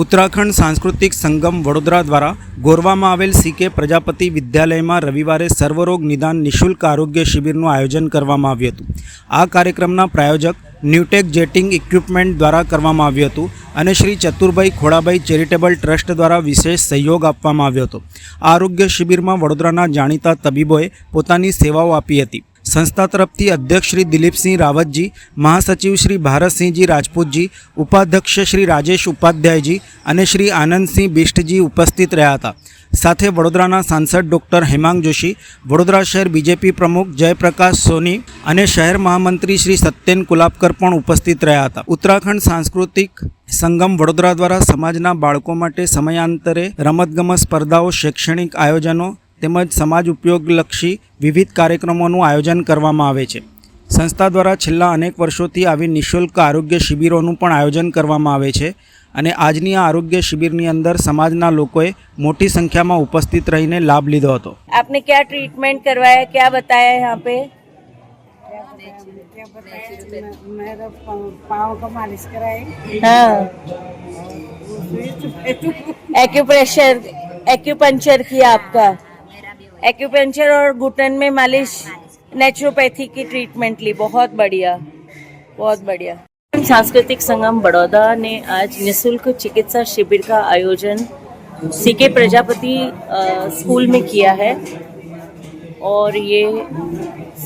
ઉત્તરાખંડ સાંસ્કૃતિક સંગમ વડોદરા દ્વારા ગોરવામાં આવેલ સીકે પ્રજાપતિ વિદ્યાલયમાં રવિવારે સર્વરોગ નિદાન નિઃશુલ્ક આરોગ્ય શિબિરનું આયોજન કરવામાં આવ્યું હતું. આ કાર્યક્રમના પ્રાયોજક ન્યુટેક જેટિંગ ઇક્વિપમેન્ટ દ્વારા કરવામાં આવ્યું હતું અને શ્રી ચતુરભાઈ ખોડાભાઈ ચેરિટેબલ ટ્રસ્ટ દ્વારા વિશેષ સહયોગ આપવામાં આવ્યો હતો. આરોગ્ય શિબિરમાં વડોદરાના જાણીતા તબીબોએ પોતાની સેવાઓ આપી હતી. સંસ્થા તરફથી અધ્યક્ષ શ્રી દિલીપસિંહ રાવતજી, મહાસચિવ શ્રી ભારતસિંહજી રાજપૂતજી, ઉપાધ્યક્ષ શ્રી રાજેશ ઉપાધ્યાયજી અને શ્રી આનંદસિંહ બિષ્ટજી ઉપસ્થિત રહ્યા હતા. સાથે વડોદરાના સાંસદ ડૉક્ટર હેમાંગ જોશી, વડોદરા શહેર બીજેપી પ્રમુખ જયપ્રકાશ સોની અને શહેર મહામંત્રી શ્રી સત્યેન કુલાપકર પણ ઉપસ્થિત રહ્યા હતા. ઉત્તરાખંડ સાંસ્કૃતિક સંગમ વડોદરા દ્વારા સમાજના બાળકો માટે સમયાંતરે રમતગમત સ્પર્ધાઓ, શૈક્ષણિક આયોજનો તેમજ સમાજ ઉપયોગલક્ષી વિવિધ કાર્યક્રમોનું આયોજન કરવામાં આવે છે સંસ્થા દ્વારા છેલ્લા અનેક વર્ષોથી આવી નિઃશુલ્ક આરોગ્ય શિબિરોનું પણ આયોજન કરવામાં આવે છે અને આજની આ આરોગ્ય શિબિરની અંદર સમાજના લોકોએ મોટી સંખ્યામાં ઉપસ્થિત રહીને લાભ લીધો હતો आपने क्या ट्रीटमेंट करवाया क्या बताया यहाँ पे क्या बताया मेरा पाँव पाँव का मालिश कराए हाँ एक्यूप्रेशर एक्यूपंचर किया आपका एक्यूपंचर और घुटन में मालिश नेचुरोपैथी की। ट्रीटमेंट ली। बहुत बढ़िया बहुत बढ़िया। सांस्कृतिक संगम बड़ौदा ने आज निशुल्क चिकित्सा शिविर का आयोजन सीके प्रजापति स्कूल में किया है। और ये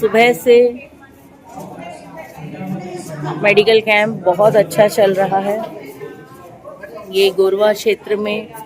सुबह से मेडिकल कैंप बहुत अच्छा चल रहा है। ये गोरवा क्षेत्र में